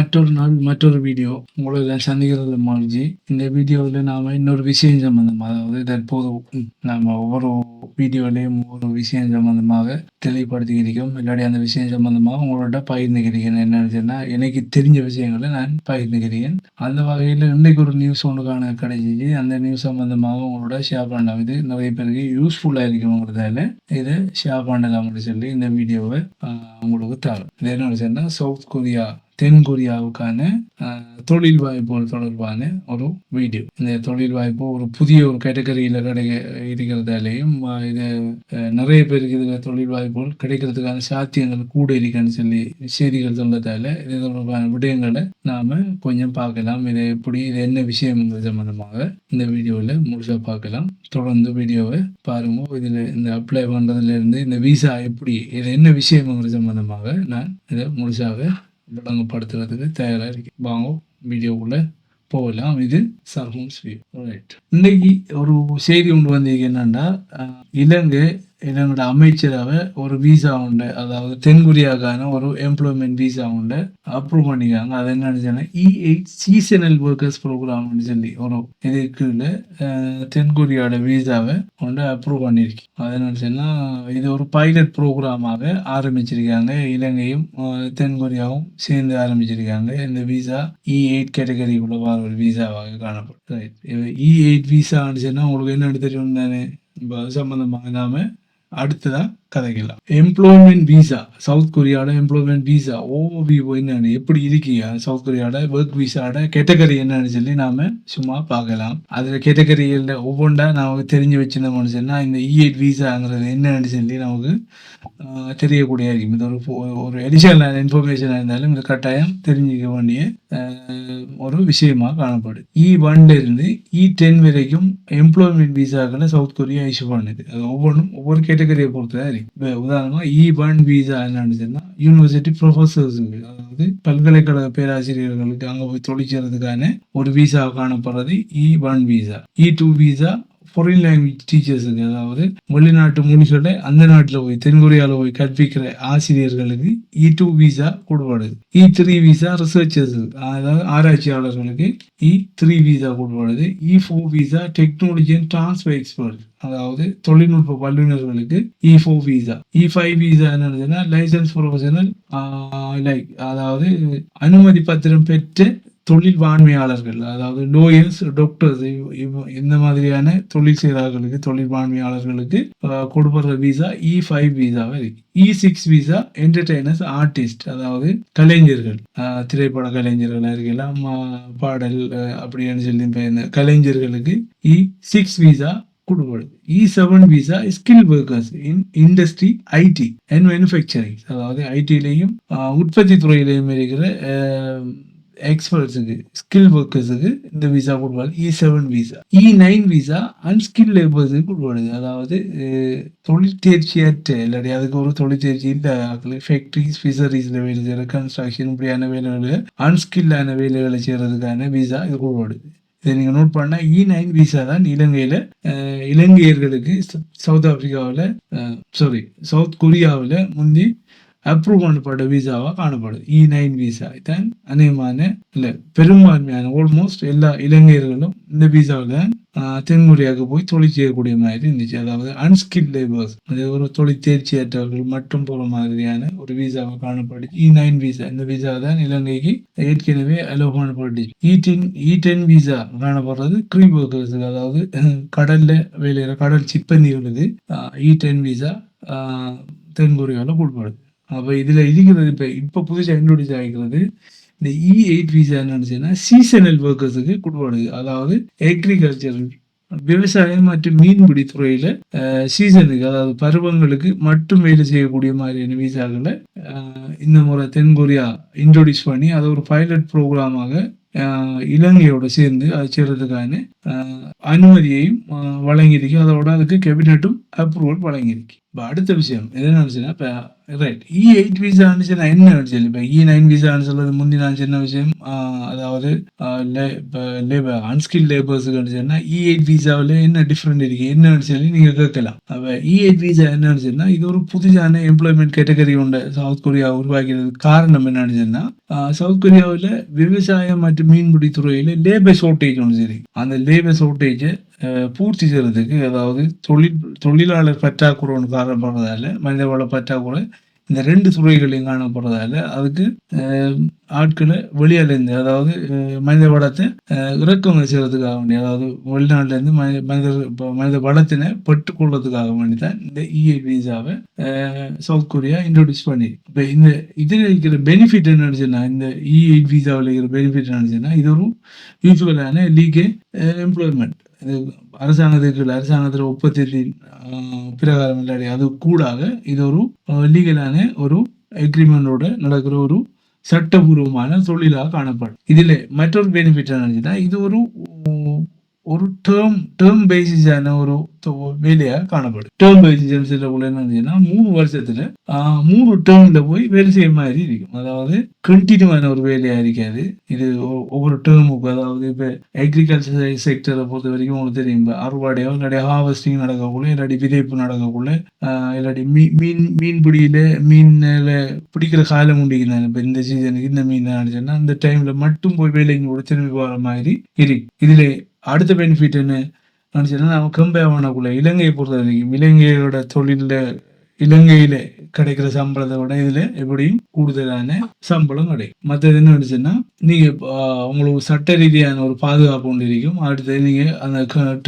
மற்றொரு நாள் மற்றொரு வீடியோ உங்களை எல்லாம் சந்திக்கிறது மால்ஜி இந்த வீடியோவில் நாம் இன்னொரு விஷயம் சம்மந்தமாக அதாவது தற்போது நாம் ஒவ்வொரு வீடியோலையும் ஒவ்வொரு விஷயம் சம்பந்தமாக தெளிவுபடுத்திக்கிறோம் இல்லாட்டி அந்த விஷயம் சம்பந்தமாக உங்களோட பகிர்ந்துக்கிறீங்க என்னன்னு சொன்னா எனக்கு தெரிஞ்ச விஷயங்களை நான் பகிர்ந்துக்கிறேன். அந்த வகையில் இன்றைக்கு ஒரு நியூஸ் ஒன்று காண கிடைச்சிச்சு. அந்த நியூஸ் சம்பந்தமாக உங்களோட ஷேர் பண்ணலாம். இது நிறைய பேருக்கு யூஸ்ஃபுல்லாக இருக்குங்கிறதால இதை ஷேர் அப்படின்னு சொல்லி இந்த வீடியோவை உங்களுக்கு தரும். இது என்ன சொன்னால் சவுத் கொரியா தென்கொரியாவுக்கான தொழில் வாய்ப்புகள் தொடர்பான ஒரு வீடியோ. இந்த தொழில் வாய்ப்பு ஒரு புதிய ஒரு கேட்டகரியில் கிடைக்க இருக்கிறதாலேயும் இது நிறைய பேருக்கு இதில் தொழில் வாய்ப்புகள் கிடைக்கிறதுக்கான சாத்தியங்கள் கூட இருக்குன்னு சொல்லி செய்திகள் சொல்றதால இது தொடர்பான விடயங்களை நாம கொஞ்சம் பார்க்கலாம். இது எப்படி இது என்ன விஷயம் சம்பந்தமாக இந்த வீடியோவில் முழுசாக பார்க்கலாம். தொடர்ந்து வீடியோவை பாருங்க. இதில் இந்த அப்ளை பண்ணுறதுலேருந்து இந்த விசா எப்படி இது என்ன விஷயம்ங்கிற சம்பந்தமாக நான் இதை முழுசாக விளங்கப்படுத்துறதுக்கு தயாராக இருக்கு. வாங்க வீடியோக்குள்ளே போகலாம். இது சர்ஹூம்ஸ் வியூ ரைட் இன்னைக்கு ஒரு செய்தி ஒன்று வந்தீங்க என்னன்னா இலங்கை இலங்கோட அமைச்சராக ஒரு விசா உண்டு. அதாவது தென்கொரியாவுக்கான ஒரு எம்ப்ளாய்மெண்ட் விசா உண்டு. அப்ரூவ் பண்ணிக்காங்க அது என்னன்னு சொன்னா இஎயிட் சீசனல் ஒர்க்கர்ஸ் ப்ரோக்ராம்னு சொல்லி ஒரு இதுக்குள்ள அஹ், தென்கொரியாவோட விசாவை கொண்டு அப்ரூவ் பண்ணியிருக்கு அது என்னன்னு இது ஒரு பைலட் ப்ரோக்ராமாக ஆரம்பிச்சிருக்காங்க. இலங்கையும் தென்கொரியாவும் சேர்ந்து ஆரம்பிச்சிருக்காங்க. இந்த விசா இ எயிட் கேட்டகரி வர ஒரு விசாவாக காணப்படும். இ எயிட் விசான்னு உங்களுக்கு என்னென்னு தெரியும் தானே? இப்போ அது சம்பந்தமாக நாம அடுத்ததா? கதைகள் எம்ப்ளாய்மெண்ட் விசா சவுத் கொரியாவோட எம்ப்ளாய்மெண்ட் விசா ஓவிஓ என்னன்னு எப்படி இருக்கீங்க? சவுத் கொரியாவோட ஒர்க் விசாவோட கேட்டகரி என்னன்னு சொல்லி நாம சும்மா பார்க்கலாம். அதுல கேட்டகரியில் ஒவ்வொன்றா நமக்கு தெரிஞ்சு வச்சிருந்தோம்னு சொன்னா இந்த e இ எயிட் விசாங்கிறது என்னன்னு சொல்லி நமக்கு தெரியக்கூடிய இருக்கும் இது ஒரு ஒரு எடிஷனல் இன்ஃபர்மேஷனாக இருந்தாலும் இது கட்டாயம் தெரிஞ்சுக்க வேண்டிய ஒரு விஷயமா காணப்படுது. E இ ஒன்ல இருந்து e இ டென் வரைக்கும் எம்ப்ளாய்மெண்ட் விசாக்களை சவுத் கொரியா இஷ்யூ பண்ணுது. அது ஒவ்வொன்றும் ஒவ்வொரு கேட்டகரியை பொறுத்து தான் இப்போ உதாரணமா இ ஒன் விசா என்னன்னு சொன்னா யூனிவர்சிட்டி ப்ரொஃபசர்ஸுக்கு அதாவது பல்கலைக்கழக பேராசிரியர்களுக்கு அங்க போய் தொழில் ஒரு visa காணப்படுறது E one visa E two visa foreign language டீச்சர்ஸுக்கு அதாவது வெளிநாட்டு மொழிகளை அந்த நாட்டில் போய் தென்கொரியாவில் போய் கற்பிக்கிற ஆசிரியர்களுக்கு இ டூ விசா கொடுப்படுது இ த்ரீ விசா ரிசர்ச்சர்ஸ் அதாவது ஆராய்ச்சியாளர்களுக்கு E three visa கொடுப்படுது E four visa technology and transfer expert அதாவது தொழில்நுட்ப வல்லுநர்களுக்கு E four visa E five visa என்னதுன்னா லைசன்ஸ் ப்ரொஃபஷனல் லைக் அதாவது அனுமதி பத்திரம் பெற்ற தொழில் வாண்மையாளர்கள் அதாவது லோயர்ஸ் டாக்டர்ஸ் இந்த மாதிரியான தொழில் செய்கிறார்களுக்கு தொழில் வாண்மையாளர்களுக்கு கொடுப்படுற விசா இ e ஃபைவ் விசாவா இருக்கு. E six visa entertainers artist அதாவது கலைஞர்கள். திரைப்பட கலைஞர்களாக இருக்கலாம் பாடல் அப்படின்னு சொல்லி கலைஞர்களுக்கு E six visa கொடுப்படுது E seven visa skill workers in industry IT and manufacturing அதாவது ஐடியிலையும் உற்பத்தி துறையிலையும் இருக்கிற எக்ஸ்பர்ட்ஸுக்கு ஸ்கில் ஒர்க்கர்ஸுக்கு இந்த விசா கொடுப்பாரு E seven visa E nine visa unskill லேபர்ஸுக்கு கொடுப்பாங்க. அதாவது தொழில் தேர்ச்சியற்ற இல்லாட்டி அதுக்கு ஒரு தொழில் தேர்ச்சி இந்த ஃபேக்ட்ரிஸ் ஃபிஷரிஸில் வேலை செய்கிற கன்ஸ்ட்ரக்ஷன் இப்படியான வேலைகளை அன்ஸ்கில்லான வேலைகளை செய்கிறதுக்கான விசா இது கொடுப்பாடுது இதை நீங்கள் நோட் பண்ணால் இ e நைன் விசா தான் இலங்கையில் இலங்கையர்களுக்கு சவுத் ஆப்பிரிக்காவில் சாரி சவுத் கொரியாவில் முந்தி அப்ரூவ் பண்ணப்பட்ட விசாவாக காணப்படுது. இ நைன் விசா தான் அநேகமான இல்லை பெரும்பான்மையான ஆல்மோஸ்ட் எல்லா இளைஞர்களும் இந்த விசாவில் தான் தென்கொரியாவுக்கு போய் தொழில் செய்யக்கூடிய மாதிரி இருந்துச்சு. அதாவது அன்ஸ்கில் லேபர்ஸ் அது ஒரு தொழில் தேர்ச்சியற்றவர்கள் மட்டும் போகிற மாதிரியான ஒரு விசாவை காணப்படுது. இ நைன் விசா இந்த விசா தான் இலங்கைக்கு ஏற்கனவே allow பண்ணப்பட்டுச்சு. E ten E ten visa காணப்படுறது crew ஒர்க்கர்ஸுக்கு அதாவது கடலில் வேலையிற கடல் சிப்பந்திகளுக்கு இ டென் e விசா தென்கொரியாவில் கொடுப்படுது அப்போ இதில் இருக்கிறது இப்போ இப்போ புதுசாக இன்ட்ரோடியூஸ் ஆகிக்கிறது இந்த இ எயிட் விசா என்னன்னு சீசனல் ஒர்க்கர்ஸுக்கு கொடுப்பாடு அதாவது அக்ரிகல்ச்சர் விவசாயம் மற்றும் மீன்பிடி துறையில சீசனுக்கு அதாவது பருவங்களுக்கு மட்டும் வேலை செய்யக்கூடிய மாதிரியான விசாக்களை இந்த முறை தென்கொரியா இன்ட்ரோடியூஸ் பண்ணி அதை ஒரு பைலட் ப்ரோக்ராமாக இலங்கையோட சேர்ந்து அது செய்யறதுக்கான அனுமதியையும் வழங்கியிருக்கு. அதோட அதுக்கு கேபினட்டும் அப்ரூவல் வழங்கியிருக்கு. இப்போ அடுத்த விஷயம் என்ன நினச்சுன்னா இப்போ right E e eight visa இருந்துச்சுன்னா என்ன நினச்சது இப்போ இ e நைன் விசான்னு சொல்றது முந்தி நான் சின்ன விஷயம்? அதாவது இப்போ லேபர் அன்ஸ்கில் லேபர்ஸுக்கு இருந்துச்சுன்னா இ e எயிட் விசாவில் என்ன டிஃப்ரெண்ட் இருக்கு? என்ன சொல்லி நீங்கள் கேட்கலாம். அப்போ இ எயிட் விசா என்ன நினச்சுன்னா இது ஒரு புதுசான எம்ப்ளாய்மெண்ட் கேட்டகரி உண்டு சவுத் கொரியா உருவாக்கிறது காரணம் என்ன நினச்சுன்னா சவுத் கொரியாவில் விவசாயம் மற்றும் மீன்பிடி துறையில் லேபர் ஷார்ட்டேஜ் ஒன்று சரி அந்த லேபர் ஷார்ட்டேஜை பூர்த்தி செய்யறதுக்கு அதாவது தொழில் தொழிலாளர் பற்றாக்குறை ஒன்று காரணப்படுறதால மனிதவள பற்றாக்குறை இந்த ரெண்டு துறைகளையும் காணப்படுறதால அதுக்கு ஆட்களை வெளியாலேருந்து அதாவது மனித வளத்தை இறக்குமதி செய்யறதுக்காக வேண்டி அதாவது வெளிநாட்டிலேருந்து மனித மனித இப்ப மனித வளத்தினை பெற்றுக்கொள்றதுக்காக வேண்டி தான் இந்த இஏ விசாவை சவுத் கொரியா இன்ட்ரோடியூஸ் பண்ணி இப்போ இந்த இதில் இருக்கிற பெனிஃபிட் என்னன்னு சொன்னா இந்த இஏ விசாவில் இருக்கிற பெனிஃபிட் என்னன்னு சொன்னா இது ஒரு யூஸ்ஃபுல்லான லீகே எம்ப்ளாய்மெண்ட் இது அரசாங்கத்துக்கு அரசாங்கத்தில் ஒப்பந்தத்தின் பிரகாரம் இல்லாடி அது கூடாக இது ஒரு லீகலான ஒரு எக்ரிமெண்டோட நடக்கிற ஒரு சட்டபூர்வமான தொழிலாக காணப்படும். இதில் மற்றொரு பெனிஃபிட் என்னன்னா இது ஒரு ஒரு டேர்ம் டேர்ம் பேசிஸான ஒரு தொ- வேலையா காணப்படும் டேர்ம் பேசிஸ் உள்ள என்னன்னா மூணு வருஷத்துல மூணு டேர்ம்ல போய் வேலை செய்ய மாதிரி இருக்கும் அதாவது கண்டினியூவான ஒரு வேலையா இருக்காது இது ஒவ்வொரு டேர்முக்கு அதாவது இப்ப அக்ரிகல்ச்சர் செக்டரை பொறுத்த வரைக்கும் உங்களுக்கு தெரியும் அறுவடையோ இல்லாட்டி ஹார்வெஸ்டிங் நடக்கக்குள்ள இல்லாட்டி விதைப்பு நடக்கக்குள்ள இல்லாட்டி மீன் மீன் மீன் பிடியில மீன்ல பிடிக்கிற காலம் உண்டிக்குதானே இப்ப இந்த சீசனுக்கு இந்த மீன் அடிச்சோன்னா அந்த டைம்ல மட்டும் போய் வேலைக்கு கூட திரும்பி போற மாதிரி இருக்கு இதுல அடுத்த பெனிஃபிட் என்ன? நினைச்சேன்னா நம்ம கம்பேர் இலங்கையை பொறுத்த வரைக்கும் இலங்கையோட தொழிலில் இலங்கையில் கிடைக்கிற சம்பளத்தை விட இதில் எப்படியும் கூடுதலான சம்பளம் கிடைக்கும். மற்றது என்ன நினைச்சுன்னா நீங்கள் உங்களுக்கு சட்ட ரீதியான ஒரு பாதுகாப்பு ஒன்று இருக்கும். அடுத்தது நீங்கள் அந்த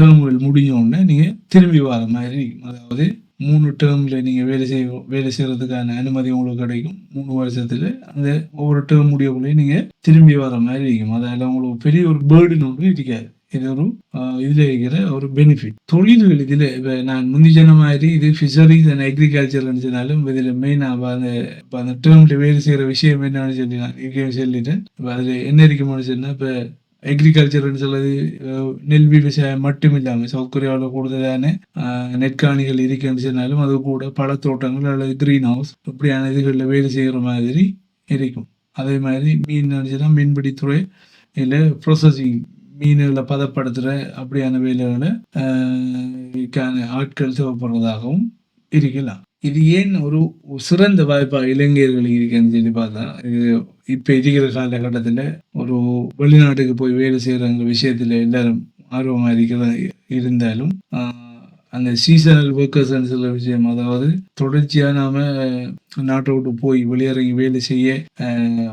டேர்ம்கள் முடிஞ்ச உடனே நீங்கள் திரும்பி வர மாதிரி இருக்கும். அதாவது மூணு டேர்மில் நீங்கள் வேலை செய்ய வேலை செய்கிறதுக்கான அனுமதி உங்களுக்கு கிடைக்கும். மூணு வருஷத்தில் அந்த ஒவ்வொரு டேர்ம் முடியக்குள்ளேயும் நீங்கள் திரும்பி வர மாதிரி இருக்கும். அதனால் உங்களுக்கு பெரிய ஒரு பேர்டுன்னு ஒன்று இருக்காது. இது ஒரு இதில் இருக்கிற ஒரு பெனிஃபிட் தொழில்கள் இதில் இப்போ நான் முந்தி சொன்ன மாதிரி இது ஃபிஷரிஸ் அண்ட் அக்ரிகல்ச்சர் சொன்னாலும் இதுல இப்போ அந்த இப்போ அந்த டேர்மில் வேறு செய்கிற விஷயம் என்னன்னு சொல்லி நான் சொல்லிட்டேன் இப்போ அதில் என்ன இருக்கும்னு சொன்னால் இப்போ அக்ரிகல்ச்சர்னு சொல்லுறது நெல் விவசாயம் மட்டும் இல்லாமல் சவுத் கொரியாவில் கூடுதலான நெற்காணிகள் இருக்குன்னு சொன்னாலும் அது கூட பழத்தோட்டங்கள் அல்லது க்ரீன் ஹவுஸ் இப்படியான இதுகளில் வேலை செய்கிற மாதிரி இருக்கும். அதே மாதிரி மீன் நினச்சினா மீன்பிடித்துறை இல்லை ப்ரொசஸிங் மீன்களை பதப்படுத்துகிற அப்படியான வேலைகளை ஆட்கள் தேவைப்படுறதாகவும் இருக்கலாம். இது ஏன் ஒரு சிறந்த வாய்ப்பாக இளைஞர்களுக்கு இருக்குன்னு சொல்லி பார்த்தா இது இப்போ இருக்கிற காலகட்டத்தில் ஒரு வெளிநாட்டுக்கு போய் வேலை செய்யறங்கிற விஷயத்தில் எல்லாரும் ஆர்வமாக இருக்கிற இருந்தாலும் அந்த சீசனல் ஒர்க்கர்ஸ் சில விஷயம். அதாவது தொடர்ச்சியாக நாம் நாட்டை விட்டு போய் வெளியிறங்கி வேலை செய்ய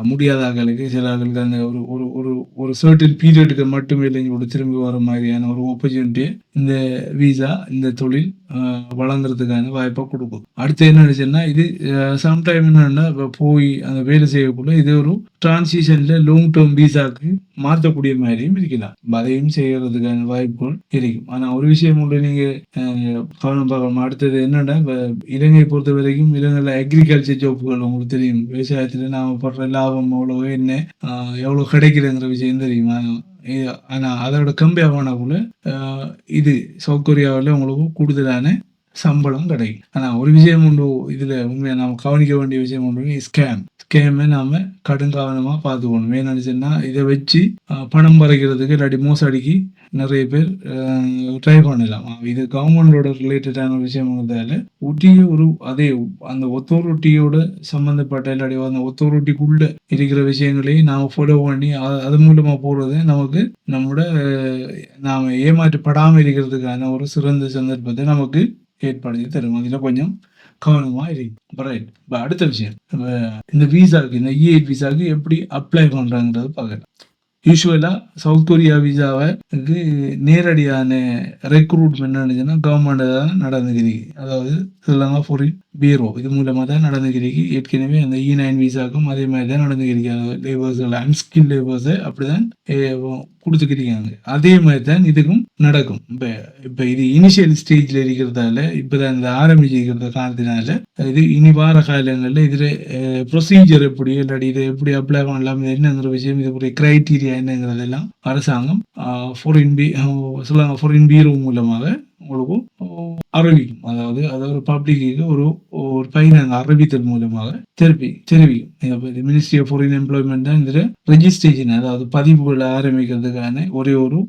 முடியாத ஆட்களுக்கு சில ஆட்களுக்கு அந்த ஒரு ஒரு ஒரு ஒரு சர்டன் பீரியடுக்கு மட்டும் வேலைக்கு திரும்பி வர மாதிரியான ஒரு ஆப்பர்ச்சுனிட்டி இந்த விசா இந்த தொழில் வளர்ந்துறதுக்கான வாய்ப்பாக கொடுக்கும். அடுத்து என்ன நினைச்சேன்னா இது சம்டைம் என்னன்னா இப்போ போய் அந்த வேலை செய்யக்குள்ள இது ஒரு டிரான்சிஷன்ல லாங் டேர்ம் விசாக்கு மாற்றக்கூடிய மாதிரியும் இருக்கலாம். அதையும் செய்யறதுக்கான வாய்ப்புகள் இருக்கும். ஆனா ஒரு விஷயம் உண்டு நீங்க கவனம் பார்க்கணும். அடுத்தது என்னன்னா இப்ப இலங்கை பொறுத்த வரைக்கும் இலங்கையில அக்ரிகல்ச்சர் ஜாப்புகள் உங்களுக்கு தெரியும். விவசாயத்துல நாம படுற லாபம் எவ்வளவு என்ன எவ்வளோ எவ்வளவு கிடைக்குதுங்கிற விஷயம் தெரியும். ஆனா, அதோட கம்பேர் பண்ணக்குள்ள இது சவுத் கொரியாவில் உங்களுக்கு கூடுதலான சம்பளம் கிடைக்கும் ஆனால் ஒரு விஷயம் உண்டு இதில் உண்மையை நாம் கவனிக்க வேண்டிய விஷயம் உண்டு ஸ்கேம் ஸ்கேமை கடும் கவனமாக பார்த்துக்கணும். வேணும்னு சொன்னா இதை வச்சு பணம் பறைக்கிறதுக்கு இல்லாட்டி மோசடிக்கு நிறைய பேர் ட்ரை பண்ணலாம். இது கவர்மெண்டோட ரிலேட்டடான விஷயம்ங்கிறதால ஒட்டி ஒரு அதே அந்த ஒத்தோரிட்டியோட சம்மந்தப்பட்ட இல்லாட்டி அந்த ஒத்தோரிட்டிக்குள்ள இருக்கிற விஷயங்களையும் நாம் ஃபாலோ பண்ணி அது மூலமாக போறது நமக்கு நம்மளோட நாம் ஏமாற்றப்படாமல் இருக்கிறதுக்கான ஒரு சிறந்த சந்தர்ப்பத்தை நமக்கு ஏற்பாடு தரும் அதுல கொஞ்சம் கவனமாக இருக்கு ரைட் இப்போ அடுத்த விஷயம். இப்போ இந்த விசாக்கு இந்த இ விசாவுக்கு விசாக்கு எப்படி அப்ளை பண்றாங்கிறது பார்க்கலாம். யூஸ்வலாக சவுத் கொரியா விசாவை நேரடியான ரெக்ரூட்மெண்ட் நடந்துச்சுன்னா கவர்மெண்ட் தான் நடந்துக்கிறீங்க அதாவது ஸ்ரீலங்கா ஃபாரின் பீரோ இது மூலமாக தான் நடந்துக்கிறீங்க ஏற்கனவே அந்த e இ நைன் விசாக்கும் அதே மாதிரி தான் நடந்துக்கிறீங்க லேபர்ஸ்கள் அன்ஸ்கில் லேபர்ஸை அப்படிதான் கொடுத்துக்கிறீங்க அதே மாதிரி தான் இதுக்கும் நடக்கும். இப்போ இப்போ இது இனிஷியல் ஸ்டேஜில் இருக்கிறதால இப்போ தான் இந்த ஆரம்பிச்சிருக்கிற காரணத்தினால இது இனி வார காலங்களில் இதில் ப்ரொசீஜர் எப்படி இல்லாட்டி இதை எப்படி அப்ளை பண்ணலாம் என்னங்கிற விஷயம் இதுக்குரிய கிரைட்டீரியா என்னங்கிறதெல்லாம் அரசாங்கம் ஃபாரின் பி சொல்லுவாங்க ஃபாரின் பீரோ மூலமாக உங்களுக்கு அறிவிக்கும் அதாவது அது ஒரு பப்ளிக்கு ஒரு ஒரு பைனாங்க அறிவித்தல் மூலமாக திருப்பி தெரிவிக்கும் மினிஸ்ட்ரி ஆஃப் ஃபாரின் எம்ப்ளாய்மெண்ட் தான் இதில் ரெஜிஸ்ட்ரேஷன் அதாவது பதிவுகளை ஆரம்பிக்கிறதுக்கான ஒரே ஒரு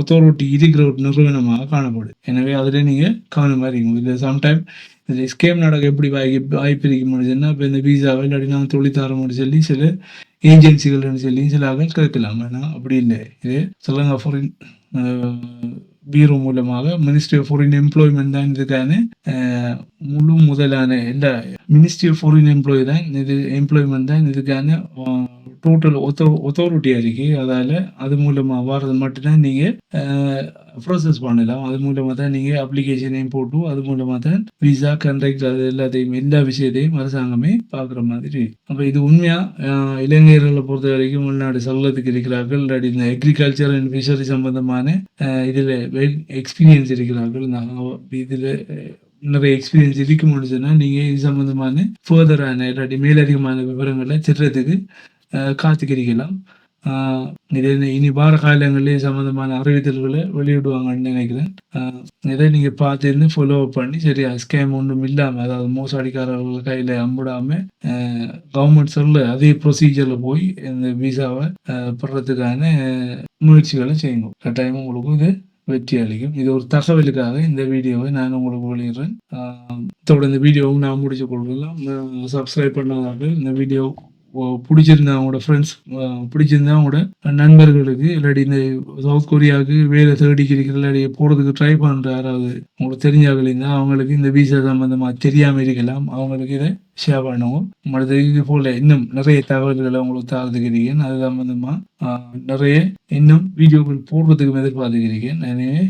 ஒத்தோரிட்டி இருக்கிற ஒரு நிறுவனமாக காணப்படுது எனவே அதில் நீங்கள் கவனமாக இருக்கணும் இதில் சம்டைம் இந்த ஸ்கேம் நடக்க எப்படி வாய்ப்பு வாய்ப்பு இருக்க முடியுதுன்னா இப்போ இந்த விசாவை இல்லாட்டி நான் தொழில் சொல்லி சில ஏஜென்சிகள்னு சொல்லி சில ஆக்கள் கேட்கலாம். ஆனால் அப்படி இல்லை. இது சொல்லுங்க ஃபாரின் பீரோ மூலமாக மினிஸ்ட்ரி ஆஃப் ஃபாரின் எம்ப்ளாய்மெண்ட் தான் இதுக்கான முழு முதலான இந்த மினிஸ்ட்ரி ஆஃப் ஃபாரின் எம்ப்ளாயி தான் இது எம்ப்ளாய்மெண்ட் தான் இதுக்கான டோட்டல் ஒத்தோ ஒத்தாரிட்டியாக இருக்கு. அதால் அது மூலமாக வர்றது மட்டும்தான் நீங்கள் ப்ராசஸ் பண்ணலாம். அது மூலமாக தான் நீங்கள் அப்ளிகேஷனையும் போட்டு அது மூலமாக தான் விசா கண்ட்ராக்ட் அது எல்லாத்தையும் எல்லா விஷயத்தையும் அரசாங்கமே பார்க்குற மாதிரி. அப்போ இது உண்மையாக இளைஞர்களை பொறுத்த வரைக்கும் உள்நாடு சல்லத்துக்கு இருக்கிறார்கள். இல்லாட்டி இந்த அக்ரிகல்ச்சர் அண்ட் ஃபிஷரி சம்பந்தமான இதில் வெல் எக்ஸ்பீரியன்ஸ் இருக்கிறார்கள். இதில் நிறைய எக்ஸ்பீரியன்ஸ் இருக்க முடிஞ்சுன்னா நீங்கள் இது சம்மந்தமான ஃபர்தரான இல்லாட்டி மேலதிகமான விவரங்களை திட்டத்துக்கு காத்துக்கிறீங்களாம் இது இனி வார காலங்களிலே சம்மந்தமான அறிவித்தல்களை வெளியிடுவாங்கன்னு நினைக்கிறேன். இதை நீங்கள் பார்த்துருந்து ஃபாலோ அப் பண்ணி சரியா ஸ்கேம் ஒன்றும் இல்லாமல் அதாவது மோசடிக்காரர்கள் கையில் அம்பிடாமல் கவர்மெண்ட் சொல்ல அதே ப்ரொசீஜரில் போய் இந்த விசாவை பெறத்துக்கான முயற்சிகளை செய்யணும் கட்டாயமும் உங்களுக்கு இது வெற்றி அளிக்கும் இது ஒரு தகவலுக்காக இந்த வீடியோவை நான் உங்களுக்கு வெளியிடுறேன். இதோட இந்த வீடியோவும் நான் முடிச்சு கொள்ளலாம் சப்ஸ்கிரைப் பண்ணாதவர்கள் இந்த வீடியோ பிடிச்சிருந்தவங்களோட ஃப்ரெண்ட்ஸ் பிடிச்சிருந்தவங்களோட நண்பர்களுக்கு இல்லாட்டி இந்த சவுத் கொரியாவுக்கு வேலை தேடிக்கிறீங்க இல்லாட்டி போகிறதுக்கு ட்ரை பண்ணுற யாராவது உங்களுக்கு தெரிஞ்சவர்கள் இருந்தால் அவங்களுக்கு இந்த விசா சம்மந்தமாக தெரியாமல் இருக்கலாம். அவங்களுக்கு இதை ஷேர் பண்ணுவோம். மற்றது இது போல் இன்னும் நிறைய தகவல்களை உங்களுக்கு தரதுக்கிறீங்க அது சம்மந்தமாக நிறைய இன்னும் வீடியோக்கள் போடுறதுக்கு எதிர்பார்த்துக்கிறீங்க எனவே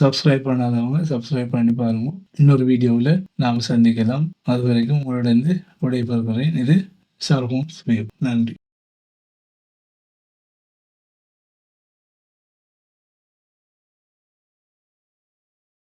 சப்ஸ்கிரைப் பண்ணாதவங்க சப்ஸ்கிரைப் பண்ணி பாருங்க. இன்னொரு வீடியோவில் நாம் சந்திக்கலாம். அது வரைக்கும் உங்களோட விடைபெறுகிறேன். இது சார் ஹோம்ஸ் மேப் நன்றி